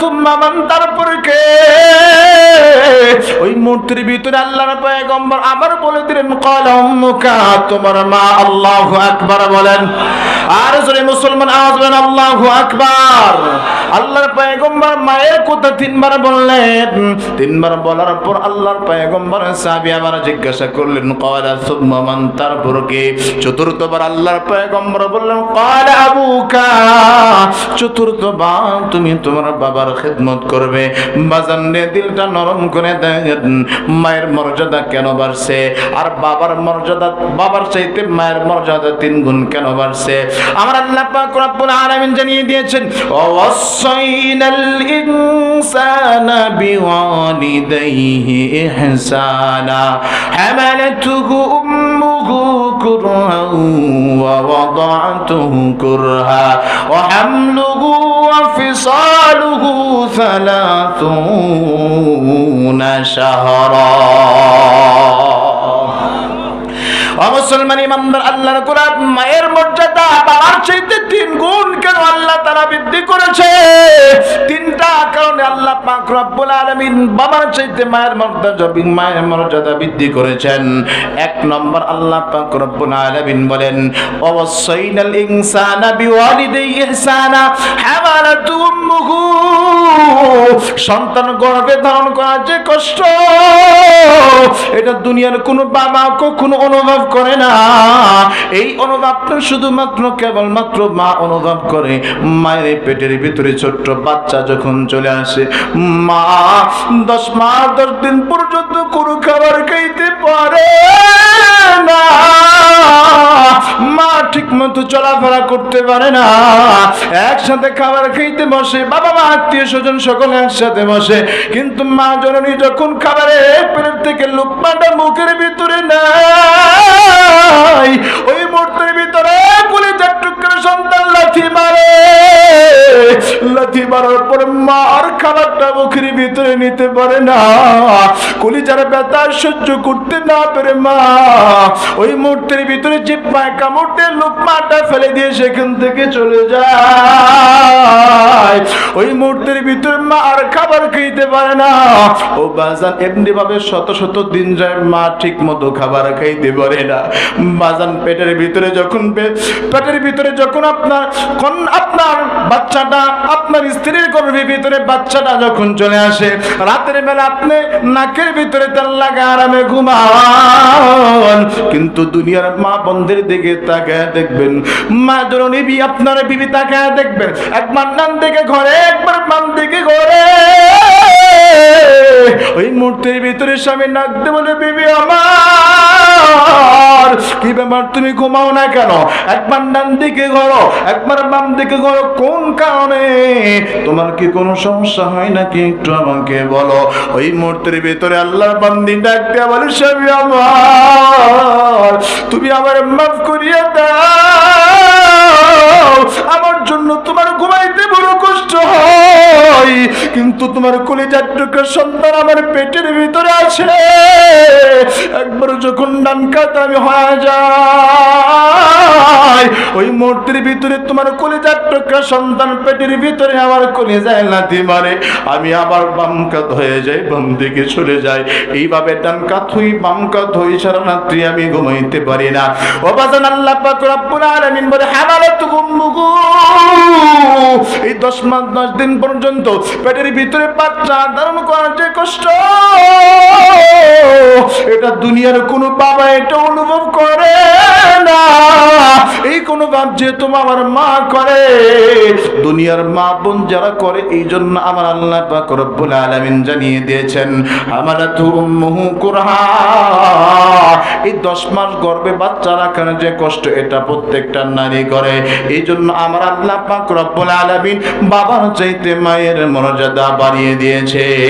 সুম্মা মান তারপরে ওই মূর্তির ভিতরে আল্লাহর আবার বলে তোমার মা আল্লাহু আর মুসলমান তিনবার বললেন। তিনবার বলার পর আল্লাহর পয়গম্বর সাহাবী আবার জিজ্ঞাসা করলেন ক্বালা সুম্মা মান তারপর কে চতুর্থবার আল্লাহর পয়গম্বর বললেন আবুকা, চতুর্থবার তুমি তোমার বাবার খেদমত করবে। বাজানে দিলটা নরম করে দেয় মায়ের মর্যাদা কেন বাড়ছে? আর বাবার মর্যাদা, বাবার চাইতে মায়ের মর্যাদা তিন গুণ কেন বাড়ছে? আমার আল্লাহ পাক রব্বুল আলামিন জানিয়ে দিয়েছেন ওয়াসাইনাল ইনসানা বিওয়ালিদাইহি ইহসানা, হামালাতুহু উম্মুহু কুরহান ওয়া ওয়াদা'তুহু কুরহা, ওয়া হামলুহু ثلاثون شهرا অমুসলমান ইমানদার আল্লাহর কোরআন মায়ের মর্যাদা বাবার চাইতে তিন গুণ কেন আল্লাহ তারা বৃদ্ধি করেছে তিনটা কারণে আল্লাহ পাক রব্বুল আলামিন বাবার চাইতে মায়ের মর্যাদা মায়ের মর্যাদা বৃদ্ধি করেছেন এক নম্বর আল্লাহ পাক রব্বুল আলামিন বলেন অবশ্যইনাল ইনসানা বিওয়ালিদাই ইহসানা হামালাতু উম্মুহু সন্তান গর্ভে ধারণ করা যে কষ্ট, এটা দুনিয়ার কোনো বাবা কখনো অনুভব করে না। এই অনুভবটা শুধুমাত্র কেবলমাত্র মা অনুভব করে। মায়ের পেটের ভিতরে ছোট্ট বাচ্চা যখন চলে আসে, মা দশ মাস দশ দিন পর্যন্ত কোনো খাবার খাইতে পারে না। মা ঠিক মতো চলাফেরা করতে পারে না। একসাথে খাবার খেতে বসে, বাবা মা, আত্মীয় স্বজন সকলে একসাথে বসে। কিন্তু মা জননী যখন খাবারে পেটের থেকে লুকমাটা মুখের ভিতরে নাই ওই মুহূর্তের ভিতরে বলে চারটুকরে সন্তান লাথি মারে। লাথি মারার পর মা আর খাবারটা মুখের ভিতরে নিতে পারে না। কলিজার ব্যথা সহ্য করতে না পেরে মা ওই মুহূর্তের ভিতরে জিব্বায় কামড়তে লোকমাটা ফেলে দিয়ে সেখান থেকে চলে যায়। ওই মুহূর্তের ভিতরে মা আর খাবার খাইতে পারে না। ও বাজান এমনি ভাবে শত শত দিন যায়, মা ঠিক মতো খাবার খাইতে পারে না। বাজান পেটের ভিতরে যখন পেটের ভিতরে যখন আপনার কোন আপনার বাচ্চাটা, আপনার স্ত্রীর গর্ভের ভিতরে বাচ্চাটা যখন চলে আসে, রাতের বেলা আপনি নাকের ভিতরে লাগা আরামে ঘুমান। কিন্তু দুনিয়ার মা বন্ধের দিকে তাকায় দেখবেন। মা জননী আপনার বিবি তাকায় দেখবেন। একবার ডান দিকে ঘরে একবার বাম দিকে ঘরে। ওই মূর্তির ভিতরে স্বামী নাক দিয়ে বলে, বিবি আমার, কি ব্যাপার? তুমি ঘুমাও না কেন? একবার ডান দিকে ঘরো একবার বাম দিকে ঘরো, কোন কারণে? তোমার কি কোনো সমস্যা হয় নাকি? একটু আমাকে বলো। ওই মূর্তির ভিতরে আল্লাহর বান্দি ডাক দিয়ে বলে, স্বামী আমার, তুমি আমার মাফ করিয়া দাও। তোমার কলিজার টুকরা সন্তান আমার পেটের ভিতরে আছে। একবার যখন ডান কাত আমি হয়ে যায় ওই মূর্তির ভিতরে তোমার কলিজার টুকরা সন্তান পেটের ভিতরে আমার কলিজায় লাথি মারে। আমি আবার বাম কাত হয়ে যাই, বাম দিকে চলে যাই। এইভাবে ডান কাত হই, বাম কাত হই, সারা রাত্রি আমি ঘুমাইতে পারি না। ও বাজান আল্লাহ পাক রব্বুল আলামিন বলে হামালাত উম্মুহু এই দশ মাস, দশ দিন পর্যন্ত পেটের ভিতরে বাচ্চা ধারণ করার যে কষ্ট, এটা দুনিয়ার কোনো বাবা এটা অনুভব করে না। এই কোনো বাপ যেহেতু আমার মা করে, দুনিয়ার মা বোন যারা করে, এই জন্য আমার আল্লাহ পাক রব্বুল আলামিন জানিয়ে দিয়েছেন, হামালাতু উম্মুহু কুরহা। এই দশ মাস গর্ভে বাচ্চা রাখার যে কষ্ট, এটা প্রত্যেকটা নারী করে। এই জন্য আমার আল্লাহ পাক রব্বুল আলামিন বাবার চাইতে মায়ের মর্যাদা বাড়িয়ে দিয়েছেন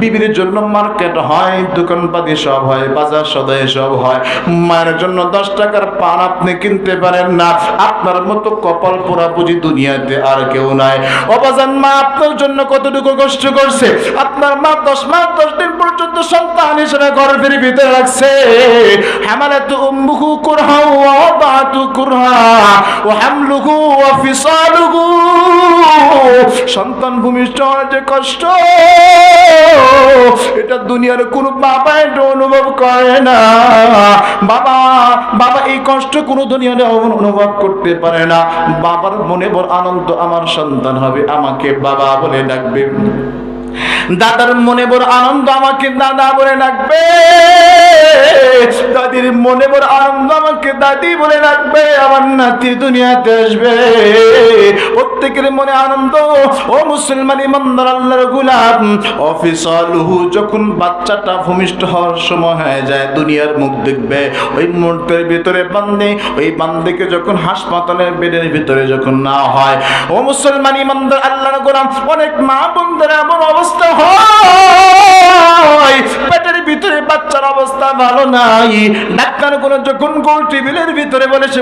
বিবির জন্য মার্কেট হয়, দোকানপাতি সব হয়, বাজার সদাই সব হয়। মায়ের জন্য দশ টাকার পান আপনি কিনতে পারেন না। আপনার মতো কপাল পোড়া বুঝি দুনিয়াতে আর কেউ নাই। অবাজান মা, আপনার জন্য কতটুকু কষ্ট করছে? আপনার মা দশ মাস দশ দিন পর্যন্ত সন্তান হিসেবে গর্ভের ভিতরে রাখছে হামালাত উম্মুহু কুরহা কুরহা ওয়া হামলুহু ওয়া সন্তান ভূমিষ্ঠ যে কষ্ট, এটা দুনিয়ার কোনো বাবা এটা অনুভব করে না। বাবা বাবা এই কষ্ট কোনো দুনিয়ার অনুভব করতে পারে না। বাবার মনে বড় আনন্দ আমার সন্তান হবে, আমাকে বাবা বলে ডাকবে। দাদার মনে বড় আনন্দ আমাকে দাদা বলে ডাকবে। দাদির মনে বড় আনন্দ আমাকে দাদি বলে ডাকবে। আমার নাতি দুনিয়াতে আসবে। প্রত্যেকের মনে আনন্দ। ও মুসলমান ইমানদার আল্লাহর গুলাম। অফিসালহু যখন বাচ্চাটা ভূমিষ্ঠ হওয়ার সময় হয়ে যায়, দুনিয়ার মুখ দেখবে। ওই মুহূর্তের ভিতরে বান্দে, ওই বান্দেকে যখন হাসপাতালের বেডের ভিতরে যখন না হয়, ও মুসলমান ইমানদার আল্লাহর গোলাম। অনেক মা বোনদের এমন অবস্থা হয়।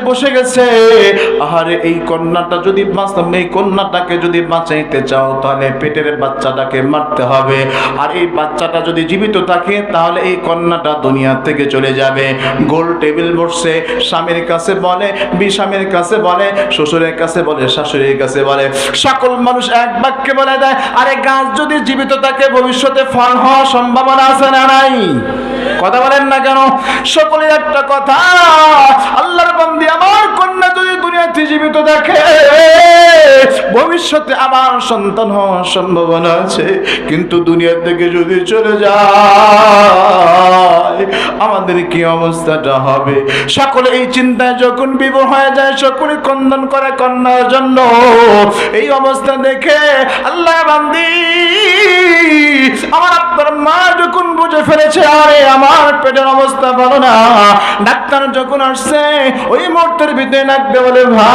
বসে তাহলে এই জীবিত থাকে, তাহলে এই কন্যাটা দুনিয়া থেকে চলে যাবে। গোল টেবিল বসছে, স্বামীর কাছে বলে বিস্বামীর কাছে বলে, শ্বশুরের কাছে বলে, শাশুড়ির কাছে বলে। সকল মানুষ এক বাক্যে বলে দেয়, আরে গাছ যদি জীবিত থাকে, ভবিষ্যতে ফল হওয়ার সম্ভাবনা আছে না নাই? কথা বলেন না কেন? সকলের একটা কথা। আল্লাহর বান্দি, আমার কন্যা যদি দুনিয়াতে জীবিত দেখে, ভবিষ্যতে আমার সন্তান হওয়ার সম্ভাবনা আছে। কিন্তু দুনিয়া থেকে যদি চলে যায়, আমাদের কি অবস্থাটা হবে? সকলে এই চিন্তায় যখন বিবর হয়ে যায়, সকলে কন্দন করে কন্যার জন্য। এই অবস্থা দেখে আল্লাহ বান্দি, আমার আপনার মা যখন বুঝে ফেলেছে, আরে আমার পেটের অবস্থা ভালো না। ডাক্তার যখন আসছে ওই মুহূর্তের ভিতরে নাকবে বলে ভাই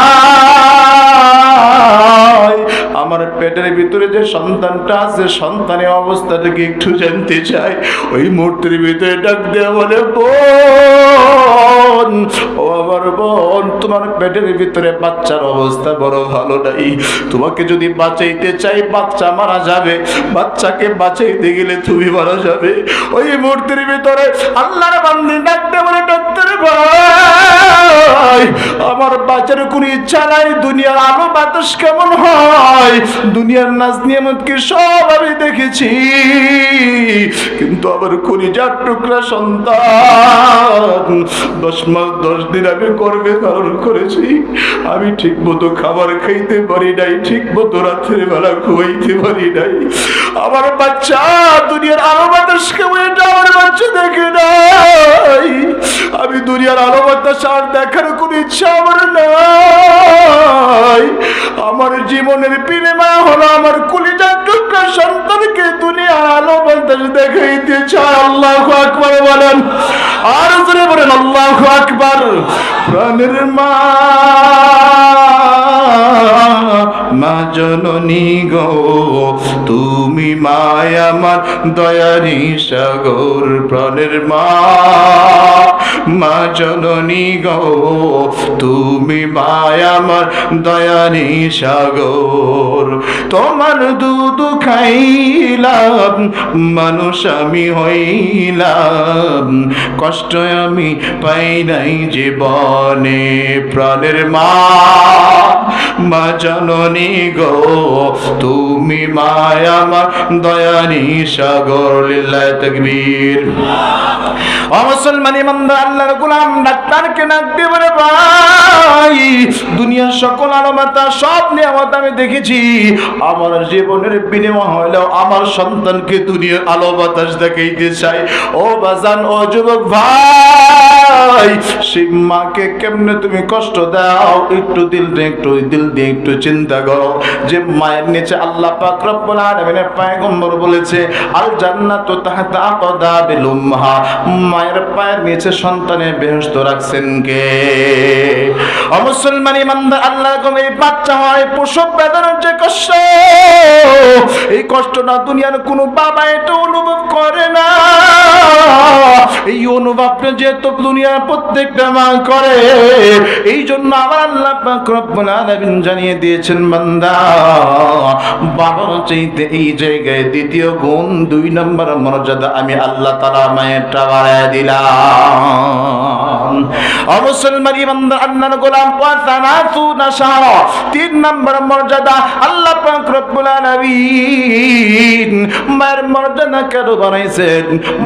আমার পেটের ভিতরে যে সন্তানটা আছে, সন্তানের অবস্থাটা কি একটু জানতে চাই। ওই মূর্তির ভিতরে ডাক দেওয়া বলে, বোন, ও আমার বোন, তোমার পেটের ভিতরে বাচ্চার অবস্থা বড় ভালো নাই। তোমাকে যদি বাঁচাইতে চাই, বাচ্চা মারা যাবে। বাচ্চাকে বাঁচাইতে গেলে তুমি মারা যাবে। ওই মুহূর্তের ভিতরে আল্লাহর বান্দি ডাকতে বলে ভাই। আমার কোনো ইচ্ছা নাই, দুনিয়ার আলো বাতাস কেমন হয়? দুনিয়ার নাচ নিয়ামতকে সব আমি দেখেছি। কিন্তু টুকরা সন্তান, দশ মাস, দশ দিন আগে করবে ধারণ করেছি। আমি ঠিক মতো খাবার খাইতে পারি নাই ঠিক মতো রাত্রের বেলা ঘুমাইতে পারি নাই। আমার বাচ্চা, দুনিয়ার আলো এটা আমার বাচ্চা দেখে নাই। আমি দুনিয়ার আলো বাতাস আর দেখার কোনো ইচ্ছা আমার নাই। আমার জীবনের বিনিময় হলো আমার কুলিজার টুকরা সন্তানকে দুনিয়ার আলো বাতাস দেখাইতে চায় আল্লাহ আকবার বলেন। আর জোরে বলেন, আল্লাহ আকবার। প্রাণের মা মা জননী গো তুমি মায় আমার দয়ারি সাগর প্রাণের মা। মা জননী গো, তুমি মায় আমার দয়ারি সাগর। তোমার দুধ খাইলাম, মানুষ আমি হইলাম। কষ্ট আমি পাই নাই জীবনে প্রাণের মা। মা জননী গো, তুমি মায় আমার দয়ানি সাগর লিল্লাহ তকবীর। ও মুসলমান ইমানদার আল্লাহর গোলাম ডাক্তারকে ডাক দিয়ে ভাই, দুনিয়ার সকল আলমাতা সব নিয়ামত আমি দেখেছি। আমার জীবনের বিনিময় হলেও আমার সন্তানকে দুনিয়ার আলো বাতাস দেখাইতে চাই। ও বাজান, ও যুবক ভাই, সেই মাকে কেমনে তুমি কষ্ট দাও? একটু দিল দিয়ে, একটু দিল দিয়ে, একটু চিন্তা করো। যে মায়ের নিচে আল্লাহ পাক রব্বুল আলামিনের পয়গম্বর বলেছে, আল জান্নাতু তাহতা আকদাবিল উম্মাহ। মায়ের পায়ের নিচে সন্তানের বেহেশত রাখছেন কে? ও মুসলমান ইমানদার, আল্লাহ এই বাচ্চা হয়, প্রসব বেদনার যে কষ্ট, এই কষ্টটা দুনিয়ার কোনো বাবা এটা অনুভব করে না। এই অনুভবটা যেহেতু দুনিয়ার প্রত্যেকটা মা করে এই জন্য আবার আল্লাহ রব্বুল জানিয়ে দিয়েছেন, বান্দা বাবার চাইতে এই জায়গায় দ্বিতীয় গুণ দুই নম্বর মর্যাদা আমি আল্লাহ তাআলা মায়েরটা বাড়ায় দিলাম।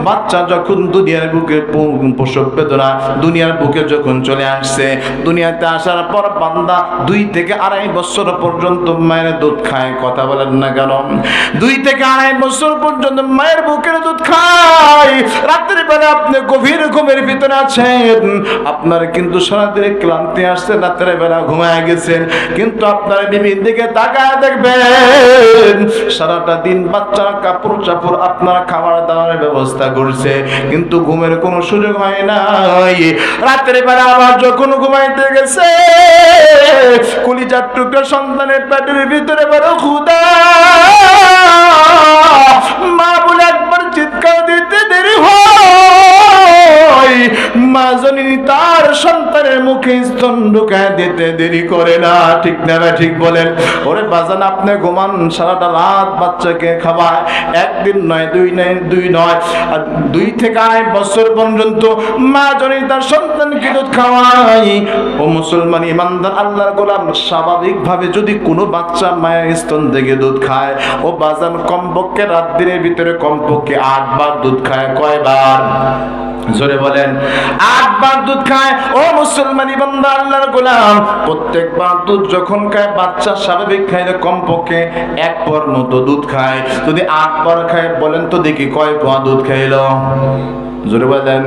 বাচ্চা যখন দুনিয়ার বুকে প্রসব বেদনা, দুনিয়ার বুকে যখন চলে আসছে দুনিয়াতে আসার পর বান্দা দুই থেকে আড়াই বছর পর্যন্ত মায়ের দুধ খায়, কথা বলেন না কেন? দুই থেকে আড়াই বছর পর্যন্ত মায়ের বুকের দুধ খায়। রাত্রি বেলা আপনি গভীর ঘুমের ভিতরে আছেন। আপনার কিন্তু সারাদিনে ক্লান্তি আসছে, রাত্রে বেলা ঘুমায় গেছেন। কিন্তু আপনার বিবির দিকে তাকায় দেখবেন, সারাটা দিন বাচ্চার কাপড় চাপড় আপনার খাবার দাবার ব্যবস্থা করছে। কিন্তু ঘুমের কোনো সুযোগ হয় নাই। রাত্রে বেলা আবার যখন ঘুমাইতে গেছে। কলিজার টুকরা সন্তানের পেটের ভিতরে বড় খুদা মা বলে একবার চিৎকার দিতে দেরি হয়। মা জননী তার সন্তানের মুখে স্তন ঢুকায় দিতে দেরি করে না, ঠিক না ঠিক বলেন। ওরে বাজান, আপনি ঘুমান, সারাটা রাত বাচ্চাকে খাওয়ায়। একদিন নয়, দুই নয় দুই নয়, আর দুই থেকে আড়াই বছর পর্যন্ত মা জননী তার সন্তানকে দুধ খাওয়াই ও মুসলমান ইমানদার, আল্লাহর গোলাম, স্বাভাবিকভাবে যদি কোনো বাচ্চা মায়ের স্তন থেকে দুধ খায়, ও বাজান, কমপক্ষে রাত দিনের ভিতরে কমপক্ষে আটবার দুধ খায় কয়বার? জোরে বলেন আটবার দুধ খায়, ও মুসলমান বান্দা, আল্লাহর গোলাম। প্রত্যেকবার দুধ যখন খায়, বাচ্চা স্বাভাবিক খাইলে কমপক্ষে এক পর মতো দুধ খায়। যদি আটবার খায়, বলেন তো দেখি কয় পোয়া দুধ খাইলো? জোরে বলেন,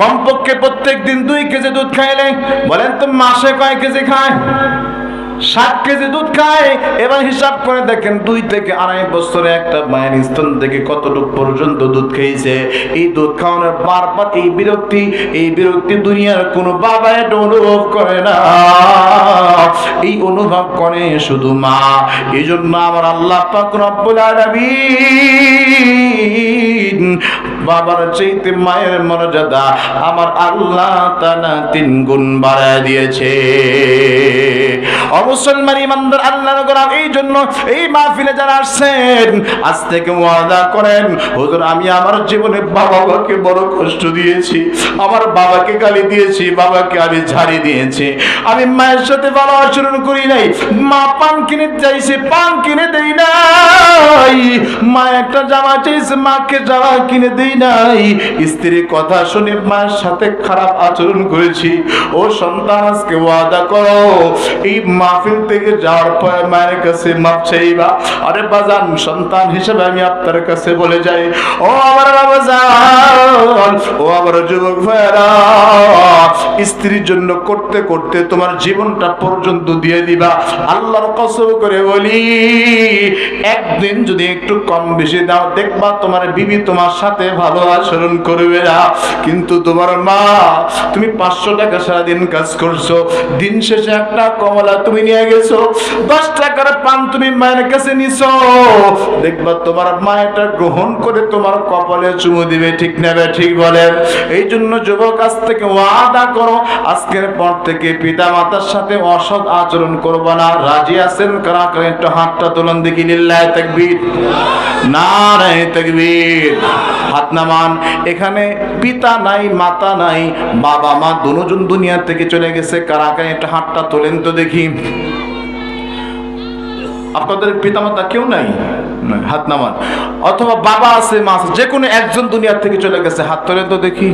কমপক্ষে প্রত্যেক দিন দুই কেজি দুধ খাইলে, বলেন তো মাসে কয় কেজি খায়? ষাট কেজি দুধ খায়। এবার হিসাব করে দেখেন, দুই থেকে আড়াই বছরে একটা মায়ের স্তন থেকে কতটুকু পর্যন্ত দুধ খেয়েছে। এই দুধ খাওয়ানোর বারবার এই বিরক্তি এই বিরক্তি দুনিয়ার কোনো বাবা এটা অনুভব করে না। এই অনুভব করে শুধু মা। এই জন্য আমার আল্লাহ পাক রব্বুল আলামিন বাবার চাইতে মায়ের মর্যাদা আমার আল্লাহ তাআলা তিন গুণ বাড়ায় দিয়েছে। ইমানদার এই জন্য এই মাহফিলে যারা আজ থেকে ওয়াদা করেন, হুজুর, আমি আমার জীবনে বাবাকে বড় কষ্ট দিয়েছি, আমার বাবাকে গালি দিয়েছি, বাবাকে আমি ঝাড়ি দিয়েছি, আমি মায়ের সাথে ভালো আচরণ করি নাই, মা পান কিনে চাইছে, পান কিনে দেই নাই, মা একটা জামা চাইছে, মাকে জামা কিনে দেই নাই। স্ত্রীর কথা শুনে মায়ের সাথে খারাপ আচরণ করেছি। ও সন্তান, আজকে ওয়াদা করো। এই মাহফিল থেকে যাওয়ার মায়ের কাছে মাপ চাইবা। আরে বাজান, সন্তান হিসেবে আমি আপনার কাছে বলে যাই। ও আমার ও আমার যুবক ভাইরা স্ত্রীর জন্য করতে করতে তোমার জীবনটা পর্যন্ত দিয়ে দিবা। আল্লাহর কসম করে বলি, একদিন যদি একটু কম বেশি দাও, দেখবা তোমার বিবি তোমার সাথে ভালো আচরণ করবে না। কিন্তু তোমার মা, তুমি পাঁচশো টাকা সারাদিন কাজ করছ, দিন শেষে একটা কমলা তুমি নিয়ে গেছো, দশ টাকার পান তুমি মায়ের কাছে নিছো। দেখবা তোমার মা এটা গ্রহণ করে তোমার কপালে চুমু দিবে, ঠিক নেবে ঠিক বলেন এই জন্য যুবক, আজ থেকে ওয়াদা করো, আজকের পর থেকে পিতা মাতার সাথে অসৎ আচরণ করব না। রাজি আছেন? কারা কারা, একটু হাতটা তোলন দেখি নিল্লায় তাকবীর। নারায় তাকবীর। হাত নামান। এখানে পিতা নাই মাতা নাই বাবা মা দুজন দুনিয়া থেকে চলে গেছে। কারা কারা একটা হাতটা তোলেন তো দেখি। আপনাদের পিতা মাতা কেউ নাই, হাত নামান। অথবা বাবা আছে মা আছে যে কোনো একজন দুনিয়ার থেকে চলে গেছে হাত তোলেন তো দেখি।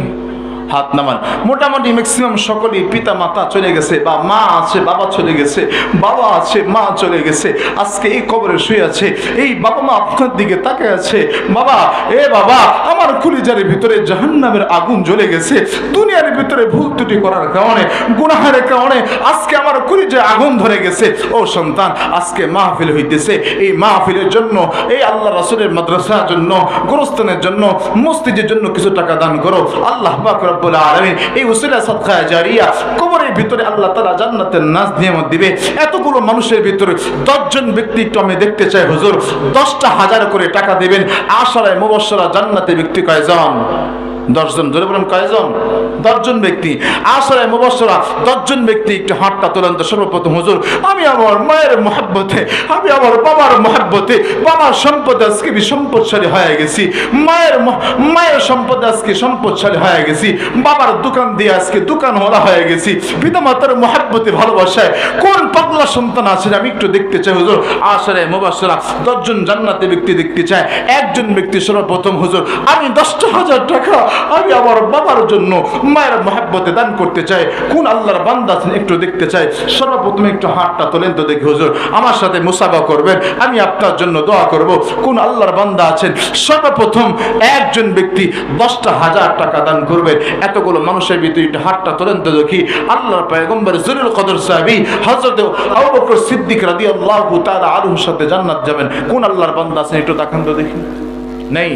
হাত নামান। মোটামুটি ম্যাক্সিমাম সকলেই পিতা মাতা চলে গেছে, বা মা আছে, বাবা চলে গেছে, বাবা আছে, মা চলে গেছে। আজকে এই কবরে শুয়ে আছে, এই বাবা মা আপনার দিকে তাকে আছে। বাবা, এ বাবা, আমার কুলিজারের ভিতরে জাহান্নামের আগুন জ্বলে গেছে। দুনিয়ার ভিতরে ভুল ত্রুটি করার কারণে, গুনাহের কারণে আজকে আমার কুলিজে আগুন ধরে গেছে। ও সন্তান, আজকে মাহফিল হইতেছে। এই মাহফিলের জন্য, এই আল্লাহ রাসূলের মাদ্রাসার জন্য, গোরস্থানের জন্য, মসজিদের জন্য কিছু টাকা দান করো। আল্লাহ পাক রব্বুল আলমিন। এই উসিলা সৎকা জারিয়া কবরের ভিতরে আল্লাহ তালা জান্নাতের নাচ নিয়ামত দিবে। এতগুলো মানুষের ভিতরে দশজন ব্যক্তি আমি দেখতে চাই, হুজুর। দশটা হাজার করে টাকা দিবেন। আশারায় মুবসরা জান্নাতে ব্যক্তি কয়জন? দশজন ধরে বলেন, কয়জন? দশজন ব্যক্তি। আসলে মুবসরা দশজন ব্যক্তি একটু হাতটা তোলেন তো, সর্বপ্রথম হুজুর, আমি আমার মায়ের মহাব্বতে, আমি আমার বাবার মহাব্বতে, বাবার সম্পদ আজকে আমি সম্পদশালী হয়ে গেছি। মায়ের মায়ের সম্পদ আজকে সম্পদশালী হয়ে গেছি। বাবার দোকান দিয়ে আজকে দোকান হলা হয়ে গেছি। পিতা মাতার মহাব্বতে, ভালোবাসায়, কোন পাগলা সন্তান আছেন আমি একটু দেখতে চাই হুজুর আসলে মুবাসরা দশজন জান্নাতে ব্যক্তি দেখতে চায়। একজন ব্যক্তি সর্বপ্রথম, হুজুর, আমি দশটা হাজার টাকা আমি আমার বাবার জন্য মায়ের মহাব্বতে দান করতে চাই। কোন আল্লাহর বান্দা আছেন একটু দেখতে চাই। সর্বপ্রথম একটু হাতটা তোলেন তো দেখি হুজুর, আমার সাথে মুসাফা করবেন, আমি আপনার জন্য দোয়া করব। কোন আল্লাহর বান্দা আছেন, সর্বপ্রথম একজন ব্যক্তি দশটা হাজার টাকা দান করবেন। এতগুলো মানুষের ভিতরে একটু হাতটা তোলেন তো দেখি। আল্লাহর পয়গম্বর জুরুল কদর সাহাবি হযরত আবু বকর সিদ্দিক রাদিয়াল্লাহু তাআলা আনহুর সাথে জান্নাত যাবেন। কোন আল্লাহর বান্দা আছেন একটু দেখান তো দেখি। নেই।